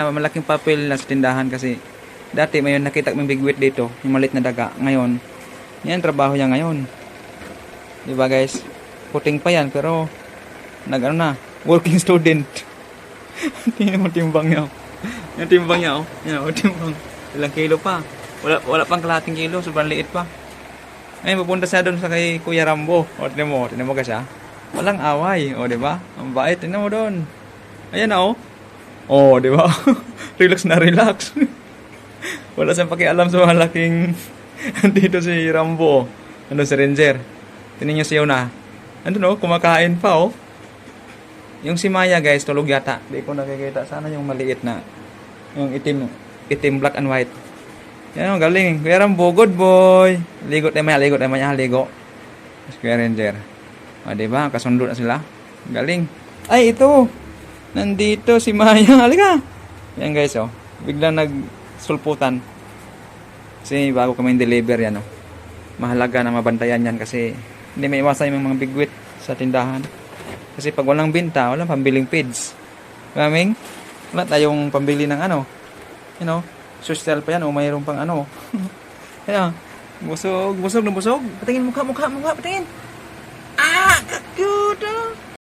Ah, malaking papel na sa tindahan kasi dati may nakita kong bigwit dito, yung malit na daga. Ngayon, yan trabaho niya ngayon. Di ba guys? Puting pa yan pero nag ano na, working student. Tingnan mo timbang niya. oh. Yung timbang niya oh. Yan oh, timbang. Ilang kilo pa. Wala wala pang kalahating kilo, sobrang liit pa. Ngayon pupunta siya doon sa kay Kuya Rambo. O tingnan mo, tingnan mo ka siya. Walang away, o di ba? Ang bait, tingnan mo doon. Ayan na oh. Oh, di ba? relax na relax. Wala siyang pakialam sa mga laking dito si Rambo. Ano si Ranger. Tingnan niyo siya na. Ano no, kumakain pa oh. Yung si Maya guys, tulog yata. Di ko nakikita. Sana yung maliit na. Yung itim. Itim black and white. Yan oh, galing. Kuya Rambo, good boy. Ligo tayo maya, ligo tayo maya, ligo. Kuya Ranger. O, di ba? Kasundo na sila. Galing. Ay, ito. Nandito si Maya. Halika. Yan guys, oh. Biglang nagsulputan. Kasi bago kami deliver yan, oh. Mahalaga na mabantayan yan kasi hindi may iwasan yung mga bigwit sa tindahan. Kasi pag walang binta, walang pambiling feeds. Kaming, wala tayong pambili ng ano. You know, social pa yan o mayroon pang ano. Ayan, busog, busog na busog. Patingin mukha, mukha, mukha, patingin.